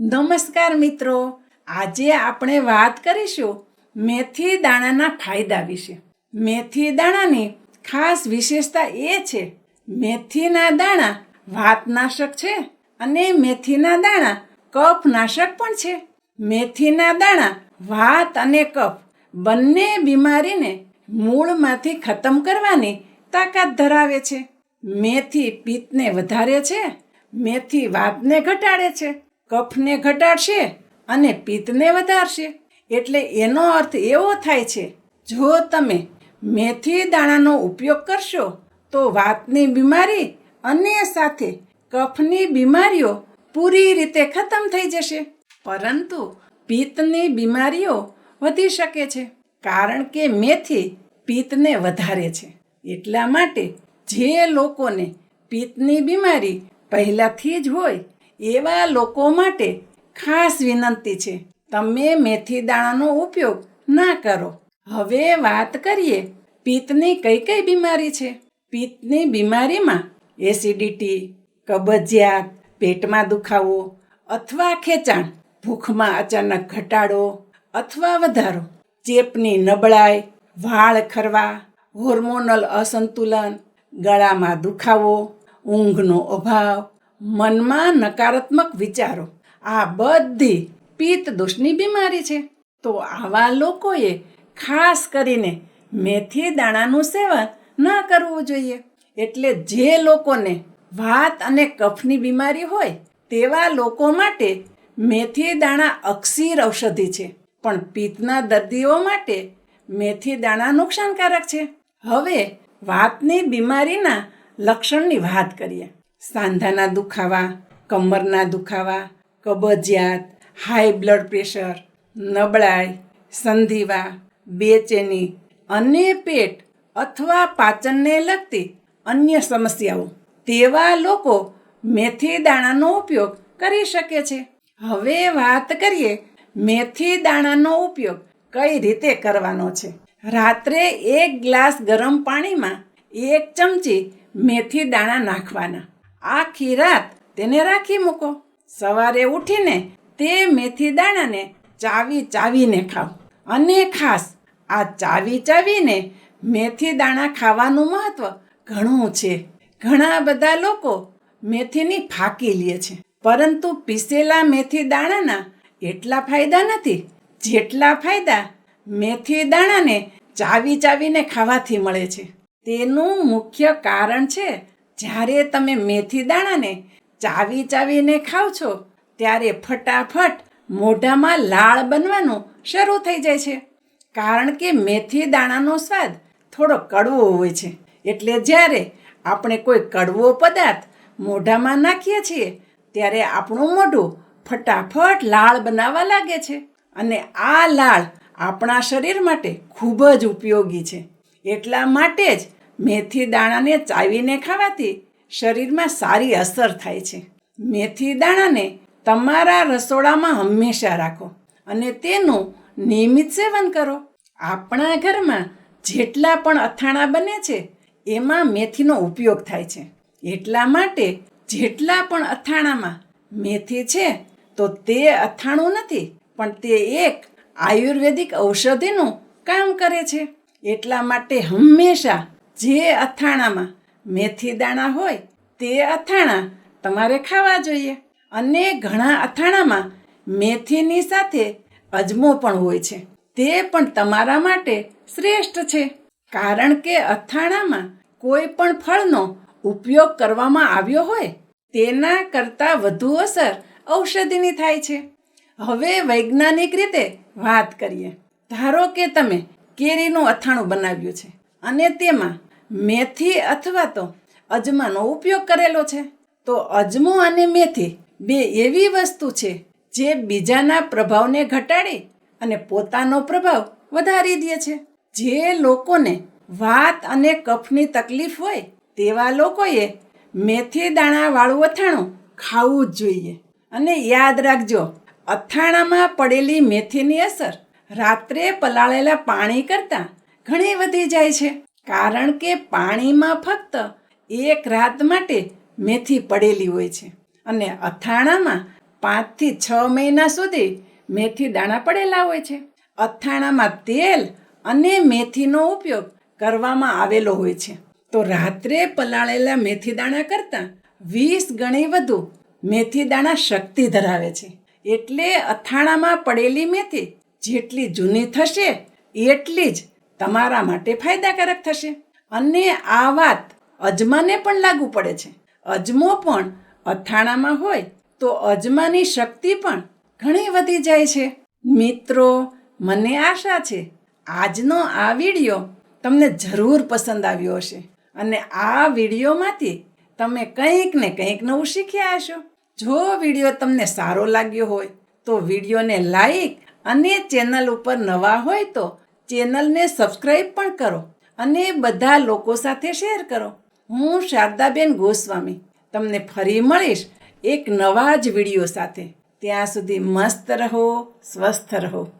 નમસ્કાર મિત્રો, આજે આપણે વાત કરીશું મેથી દાણાના ફાયદા વિશે. મેથી દાણાની ખાસ વિશેષતા એ છે, મેથીના દાણા વાતનાશક છે અને મેથીના દાણા કફનાશક પણ છે. મેથીના દાણા વાત અને કફ બંને બીમારીને મૂળમાંથી ખતમ કરવાની તાકાત ધરાવે છે. મેથી પિત્તને વધારે છે, મેથી વાતને ઘટાડે છે. કફને ઘટાડશે અને પિત્તને વધારશે. એટલે એનો અર્થ એવો થાય છે, જો તમે મેથી દાણાનો ઉપયોગ કરશો, તો વાતની બીમારી અને સાથે કફની બીમારીઓ પૂરી રીતે ખતમ થઈ જશે. પરંતુ પિત્તની બીમારીઓ વધી શકે છે, કારણ કે મેથી પિત્તને વધારે છે. એટલા માટે જે લોકોને પિત્તની બીમારી પહેલાંથી જ હોય એવા લોકો માટે ખાસ વિનંતી છે. તમે મેથી દાણાનો ઉપયોગ ના કરો. હવે વાત કરીએ પિત્તની કઈ કઈ બીમારી છે. પિત્તની બીમારીમાં એસિડિટી, કબજિયાત, પેટમાં દુખાવો અથવા ખેંચાણ, ભૂખમાં અચાનક ઘટાડો અથવા વધારો, ચેપની નબળાઈ, વાળ ખરવા, હોર્મોનલ અસંતુલન, ગળામાં દુખાવો, ઊંઘનો અભાવ મનમાં નકારાત્મક વિચારો. આ બધી પિત્ત દોષની બીમારી છે. તો આવા લોકોએ ખાસ કરીને મેથી દાણાનું સેવન ન કરવું જોઈએ. એટલે જે લોકોને વાત અને કફની બીમારી હોય, તેવા લોકો માટે મેથી દાણા અક્ષીર ઔષધિ છે. પણ પિત્તના દર્દીઓ માટે મેથી દાણા નુકસાનકારક છે. હવે વાતની બીમારીના લક્ષણની વાત કરીએ. સાંધાના દુખાવા, કમરના દુખાવા, કબજિયાત હાઈ બ્લડ પ્રેશર નબળાઈ, સંધિવા, બેચેની, અને પેટ અથવા પાચનને લગતી અન્ય સમસ્યાઓ. તેવા લોકો મેથી દાણાનો ઉપયોગ કરી શકે છે. હવે વાત કરીએ મેથી દાણાનો ઉપયોગ કઈ રીતે કરવાનો છે. રાત્રે એક ગ્લાસ ગરમ પાણીમાં એક ચમચી મેથી દાણા નાખવાના. આખી રાત તેને રાખી મૂકો. સવારે ઉઠીને તે મેથી દાણાને ચાવી ચાવીને ખાઓ અને ખાસ, આ ચાવી ચાવીને મેથી દાણા ખાવાનું મહત્વ ઘણું છે. ઘણા બધા લોકો મેથીની ફાકી લે છે. પરંતુ પીસેલા મેથી દાણાના એટલા ફાયદા નથી જેટલા ફાયદા મેથી દાણાને ચાવી ચાવીને ખાવાથી મળે છે. તેનું મુખ્ય કારણ છે જ્યારે તમે મેથી દાણાને ચાવી ચાવીને ખાવ છો, ત્યારે ફટાફટ મોઢામાં લાળ બનવાનું શરૂ થઈ જાય છે. કારણ કે મેથી દાણાનો સ્વાદ થોડો કડવો હોય છે. એટલે જ્યારે આપણે કોઈ કડવો પદાર્થ મોઢામાં નાખીએ છીએ, ત્યારે આપણું મોઢું ફટાફટ લાળ બનાવવા લાગે છે. અને આ લાળ આપણા શરીર માટે ખૂબ જ ઉપયોગી છે. એટલા માટે જ મેથી દાણાને ચાવીને ખાવાથી શરીરમાં સારી અસર થાય છે. મેથી દાણાને તમારા રસોડામાં હંમેશા રાખો અને તેનું નિયમિત સેવન કરો. આપણા ઘરમાં જેટલા પણ અથાણા બને છે, એમાં મેથીનો ઉપયોગ થાય છે. એટલા માટે જેટલા પણ અથાણામાં મેથી છે, તો તે અથાણું નથી, પણ તે એક આયુર્વેદિક ઔષધિનું કામ કરે છે. એટલા માટે હંમેશા જે અથાણામાં મેથી દાણા હોય તે અથાણા તમારે ખાવા જોઈએ. અને ઘણા અથાણામાં મેથીની સાથે અજમો પણ હોય છે. તે પણ તમારા માટે શ્રેષ્ઠ છે. કારણ કે અથાણામાં કોઈ પણ ફળનો ઉપયોગ કરવામાં આવ્યો હોય તેના કરતાં વધુ અસર ઔષધિની થાય છે. હવે વૈજ્ઞાનિક રીતે વાત કરીએ. ધારો કે તમે કેરીનું અથાણું બનાવ્યું છે અને તેમાં મેથી અથવા તો અજમાનો ઉપયોગ કરેલો છે. તો અજમો અને મેથી બે એવી વસ્તુ છે જે બીજાના પ્રભાવને ઘટાડી અને પોતાનો પ્રભાવ વધારી દે છે. જે લોકોને વાત અને કફની તકલીફ હોય તેવા લોકોએ મેથી દાણાવાળું અથાણું ખાવું જ જોઈએ. અને યાદ રાખજો, અથાણામાં પડેલી મેથીની અસર રાત્રે પલાળેલા પાણી કરતાં ઘણી વધી જાય છે. કારણ કે પાણીમાં ફક્ત એક રાત માટે મેથી પડેલી હોય છે. અને અથાણામાં પાંચથી છ મહિના સુધી મેથી દાણા પડેલા હોય છે. અથાણામાં તેલ અને મેથીનો ઉપયોગ કરવામાં આવેલો હોય છે. તો રાત્રે પલાળેલા મેથી દાણા કરતાં વીસ ગણી વધુ મેથી દાણા શક્તિ ધરાવે છે. એટલે અથાણામાં પડેલી મેથી જેટલી જૂની થશે, એટલી જ તમારા માટે ફાયદાકારક થશે. અને આ વાત અજમાને પણ લાગુ પડે છે. અજમો પણ અથાણામાં હોય તો અજમાની શક્તિ પણ ઘણી વધી જાય છે. મિત્રો, મને આશા છે આજનો આ વીડિયો તમને જરૂર પસંદ આવ્યો હશે. અને આ વિડીયોમાંથી તમે કંઈક ને કંઈક નવું શીખ્યા હશો. જો વીડિયો તમને સારો લાગ્યો હોય તો વિડીયોને લાઈક અને ચેનલ ઉપર નવા હોય તો ચેનલને સબસ્ક્રાઈબ પણ કરો અને બધા લોકો સાથે શેર કરો. હું શારદાબેન ગોસ્વામી. તમને ફરી મળીશ એક નવા જ વીડિયો સાથે. ત્યાં સુધી મસ્ત રહો, સ્વસ્થ રહો.